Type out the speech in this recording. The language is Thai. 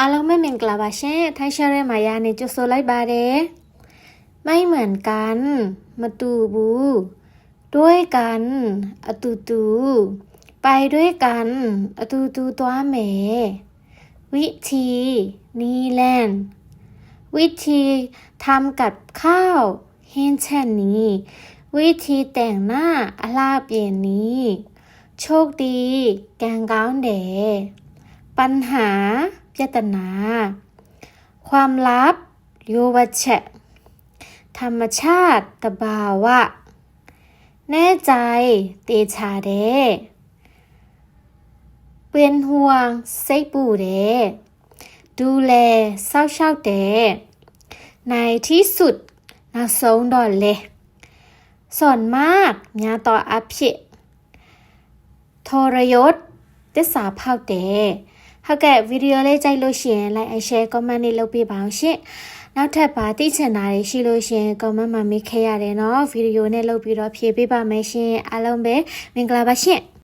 အားလုံးပဲမင်္ဂလာပါရှင်ထိုင်းရှာရဲမာယာနဲ့ကြိုဆိုလိုက်ပါတယ်ไม่เหมือนกันมาตูบูด้วยกันอะตูตูไปด้วยกันอะตูตูตัวแหมวิธีนี่แลนวิธีทำกับข้าวเห็นเช่นนี้ วิธีแต่งหน้าอลาเปลี่ยนนี้ โชคดี แกงก้าวเด ปัญหา ยตนา ความลับยูวเชะธรรมชาติตบาวะ แน่ใจเตชาเด เป็นห่วงเซปูเด ดูแลเศร้าเศร้าเด ในที่สุดนาโซงดอนเลยส่วนมากญาต่ออัพเพทรยศเตสาเผาเด ဟုတ်ကဲ့ဗီဒီယိုလေးကြိုက်လို့ရှိရင် like and share comment လေးလုပ်ပေးပါအောင်ရှင်နောက်ထပ်ပါသိချင်တာတွေရှိလို့ရှိရင် comment မှာမေးခဲ့ရတယ်เนาะဗီဒီယိုနဲ့လုပ်ပြီးတော့ဖြေပေးပါမယ်ရှင်အားလုံးပဲမင်္ဂလာပါရှင်